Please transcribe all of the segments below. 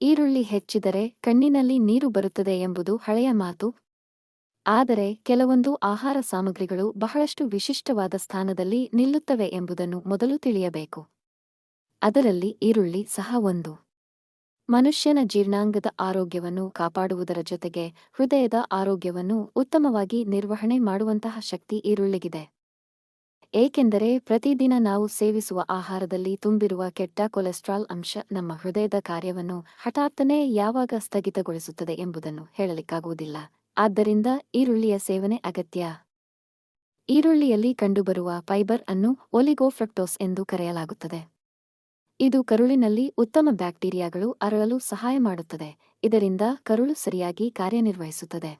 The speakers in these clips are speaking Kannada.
ಈರುಳ್ಳಿ ಹೆಚ್ಚಿದರೆ ಕಣ್ಣಿನಲ್ಲಿ ನೀರು ಬರುತ್ತದೆ ಎಂಬುದು ಹಳೆಯ ಮಾತು. ಆದರೆ ಕೆಲವೊಂದು ಆಹಾರ ಸಾಮಗ್ರಿಗಳು ಬಹಳಷ್ಟು ವಿಶಿಷ್ಟವಾದ ಸ್ಥಾನದಲ್ಲಿ ನಿಲ್ಲುತ್ತವೆ ಎಂಬುದನ್ನು ಮೊದಲು ತಿಳಿಯಬೇಕು. ಅದರಲ್ಲಿ ಈರುಳ್ಳಿ ಸಹ ಒಂದು. ಮನುಷ್ಯನ ಜೀರ್ಣಾಂಗದ ಆರೋಗ್ಯವನ್ನು ಕಾಪಾಡುವುದರ ಜೊತೆಗೆ ಹೃದಯದ ಆರೋಗ್ಯವನ್ನು ಉತ್ತಮವಾಗಿ ನಿರ್ವಹಣೆ ಮಾಡುವಂತಹ ಶಕ್ತಿ ಈರುಳ್ಳಿಗಿದೆ. ಏಕೆಂದರೆ ಪ್ರತಿದಿನ ನಾವು ಸೇವಿಸುವ ಆಹಾರದಲ್ಲಿ ತುಂಬಿರುವ ಕೆಟ್ಟ ಕೊಲೆಸ್ಟ್ರಾಲ್ ಅಂಶ ನಮ್ಮ ಹೃದಯದ ಕಾರ್ಯವನ್ನು ಹಠಾತ್ತನೆ ಯಾವಾಗ ಸ್ಥಗಿತಗೊಳಿಸುತ್ತದೆ ಎಂಬುದನ್ನು ಹೇಳಲಿಕ್ಕಾಗುವುದಿಲ್ಲ. ಆದ್ದರಿಂದ ಈರುಳ್ಳಿಯ ಸೇವನೆ ಅಗತ್ಯ. ಈರುಳ್ಳಿಯಲ್ಲಿ ಕಂಡುಬರುವ ಫೈಬರ್ ಅನ್ನು ಒಲಿಗೋಫ್ರಕ್ಟೋಸ್ ಎಂದು ಕರೆಯಲಾಗುತ್ತದೆ. ಇದು ಕರುಳಿನಲ್ಲಿ ಉತ್ತಮ ಬ್ಯಾಕ್ಟೀರಿಯಾಗಳು ಅರಳಲು ಸಹಾಯ ಮಾಡುತ್ತದೆ. ಇದರಿಂದ ಕರುಳು ಸರಿಯಾಗಿ ಕಾರ್ಯನಿರ್ವಹಿಸುತ್ತದೆ.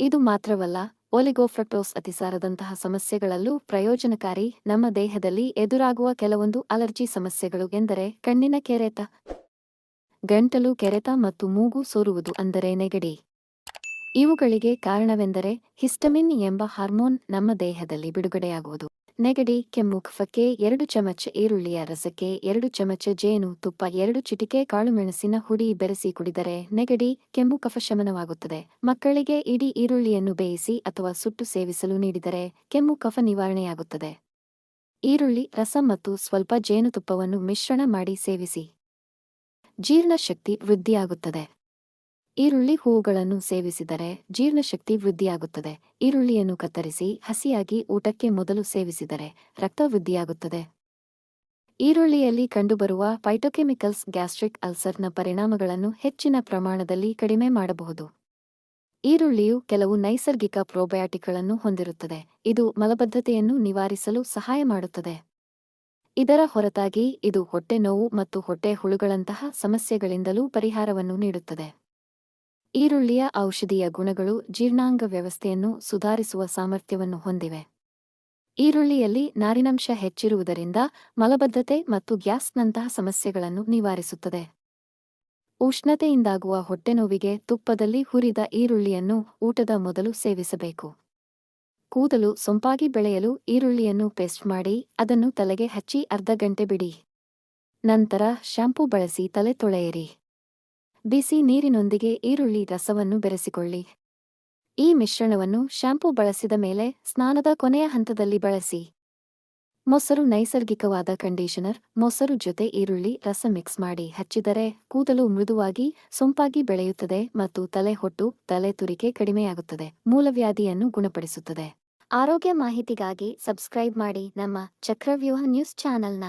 ಇದು ಮಾತ್ರವಲ್ಲ ಒಲಿಗೋಫ್ರಕ್ಟೋಸ್ ಅತಿಸಾರದಂತಹ ಸಮಸ್ಯೆಗಳಲ್ಲೂ ಪ್ರಯೋಜನಕಾರಿ. ನಮ್ಮ ದೇಹದಲ್ಲಿ ಎದುರಾಗುವ ಕೆಲವೊಂದು ಅಲರ್ಜಿ ಸಮಸ್ಯೆಗಳು ಎಂದರೆ ಕಣ್ಣಿನ ಕೆರೆತ, ಗಂಟಲು ಕೆರೆತ ಮತ್ತು ಮೂಗು ಸೋರುವುದು ಅಂದರೆ ನೆಗಡಿ. ಇವುಗಳಿಗೆ ಕಾರಣವೆಂದರೆ ಹಿಸ್ಟಮಿನ್ ಎಂಬ ಹಾರ್ಮೋನ್ ನಮ್ಮ ದೇಹದಲ್ಲಿ ಬಿಡುಗಡೆಯಾಗುವುದು. ನೆಗಡಿ, ಕೆಮ್ಮು, ಕಫಕ್ಕೆ ಎರಡು ಚಮಚ ಈರುಳ್ಳಿಯ ರಸಕ್ಕೆ ಎರಡು ಚಮಚ ಜೇನು, ತುಪ್ಪ, ಎರಡು ಚಿಟಿಕೆ ಕಾಳುಮೆಣಸಿನ ಹುಡಿ ಬೆರೆಸಿ ಕುಡಿದರೆ ನೆಗಡಿ, ಕೆಮ್ಮು, ಕಫ ಶಮನವಾಗುತ್ತದೆ. ಮಕ್ಕಳಿಗೆ ಇಡೀ ಈರುಳ್ಳಿಯನ್ನು ಬೇಯಿಸಿ ಅಥವಾ ಸುಟ್ಟು ಸೇವಿಸಲು ನೀಡಿದರೆ ಕೆಮ್ಮು, ಕಫ ನಿವಾರಣೆಯಾಗುತ್ತದೆ. ಈರುಳ್ಳಿ, ರಸ ಮತ್ತು ಸ್ವಲ್ಪ ಜೇನುತುಪ್ಪವನ್ನು ಮಿಶ್ರಣ ಮಾಡಿ ಸೇವಿಸಿ. ಜೀರ್ಣಶಕ್ತಿ ವೃದ್ಧಿಯಾಗುತ್ತದೆ. ಈರುಳ್ಳಿ ಹೂವುಗಳನ್ನು ಸೇವಿಸಿದರೆ ಜೀರ್ಣಶಕ್ತಿ ವೃದ್ಧಿಯಾಗುತ್ತದೆ. ಈರುಳ್ಳಿಯನ್ನು ಕತ್ತರಿಸಿ ಹಸಿಯಾಗಿ ಊಟಕ್ಕೆ ಮೊದಲು ಸೇವಿಸಿದರೆ ರಕ್ತ ವೃದ್ಧಿಯಾಗುತ್ತದೆ. ಈರುಳ್ಳಿಯಲ್ಲಿ ಕಂಡುಬರುವ ಫೈಟೋಕೆಮಿಕಲ್ಸ್ ಗ್ಯಾಸ್ಟ್ರಿಕ್ ಅಲ್ಸರ್ನ ಪರಿಣಾಮಗಳನ್ನು ಹೆಚ್ಚಿನ ಪ್ರಮಾಣದಲ್ಲಿ ಕಡಿಮೆ ಮಾಡಬಹುದು. ಈರುಳ್ಳಿಯು ಕೆಲವು ನೈಸರ್ಗಿಕ ಪ್ರೋಬಯಾಟಿಕ್ಗಳನ್ನು ಹೊಂದಿರುತ್ತದೆ. ಇದು ಮಲಬದ್ಧತೆಯನ್ನು ನಿವಾರಿಸಲು ಸಹಾಯ ಮಾಡುತ್ತದೆ. ಇದರ ಹೊರತಾಗಿ ಇದು ಹೊಟ್ಟೆ ನೋವು ಮತ್ತು ಹೊಟ್ಟೆ ಹುಳುಗಳಂತಹ ಸಮಸ್ಯೆಗಳಿಂದಲೂ ಪರಿಹಾರವನ್ನು ನೀಡುತ್ತದೆ. ಈರುಳ್ಳಿಯ ಔಷಧೀಯ ಗುಣಗಳು ಜೀರ್ಣಾಂಗ ವ್ಯವಸ್ಥೆಯನ್ನು ಸುಧಾರಿಸುವ ಸಾಮರ್ಥ್ಯವನ್ನು ಹೊಂದಿವೆ. ಈರುಳ್ಳಿಯಲ್ಲಿ ನಾರಿನಂಶ ಹೆಚ್ಚಿರುವುದರಿಂದ ಮಲಬದ್ಧತೆ ಮತ್ತು ಗ್ಯಾಸ್ನಂತಹ ಸಮಸ್ಯೆಗಳನ್ನು ನಿವಾರಿಸುತ್ತದೆ. ಉಷ್ಣತೆಯಿಂದಾಗುವ ಹೊಟ್ಟೆನೋವಿಗೆ ತುಪ್ಪದಲ್ಲಿ ಹುರಿದ ಈರುಳ್ಳಿಯನ್ನು ಊಟದ ಮೊದಲು ಸೇವಿಸಬೇಕು. ಕೂದಲು ಸೊಂಪಾಗಿ ಬೆಳೆಯಲು ಈರುಳ್ಳಿಯನ್ನು ಪೇಸ್ಟ್ ಮಾಡಿ ಅದನ್ನು ತಲೆಗೆ ಹಚ್ಚಿ ಅರ್ಧ ಗಂಟೆ ಬಿಡಿ. ನಂತರ ಶಾಂಪೂ ಬಳಸಿ ತಲೆ ತೊಳೆಯಿರಿ. ಬಿಸಿ ನೀರಿನೊಂದಿಗೆ ಈರುಳ್ಳಿ ರಸವನ್ನು ಬೆರೆಸಿಕೊಳ್ಳಿ. ಈ ಮಿಶ್ರಣವನ್ನು ಶ್ಯಾಂಪೂ ಬಳಸಿದ ಮೇಲೆ ಸ್ನಾನದ ಕೊನೆಯ ಹಂತದಲ್ಲಿ ಬಳಸಿ. ಮೊಸರು ನೈಸರ್ಗಿಕವಾದ ಕಂಡೀಷನರ್, ಮೊಸರು ಜೊತೆ ಈರುಳ್ಳಿ, ರಸ ಮಿಕ್ಸ್ ಮಾಡಿ ಹಚ್ಚಿದರೆ ಕೂದಲು ಮೃದುವಾಗಿ ಸೊಂಪಾಗಿ ಬೆಳೆಯುತ್ತದೆ ಮತ್ತು ತಲೆ ಹೊಟ್ಟು, ತಲೆ ತುರಿಕೆ ಕಡಿಮೆಯಾಗುತ್ತದೆ, ಮೂಲವ್ಯಾಧಿಯನ್ನು ಗುಣಪಡಿಸುತ್ತದೆ. ಆರೋಗ್ಯ ಮಾಹಿತಿಗಾಗಿ ಸಬ್ಸ್ಕ್ರೈಬ್ ಮಾಡಿ ನಮ್ಮ ಚಕ್ರವ್ಯೂಹ ನ್ಯೂಸ್ ಚಾನೆಲ್ನ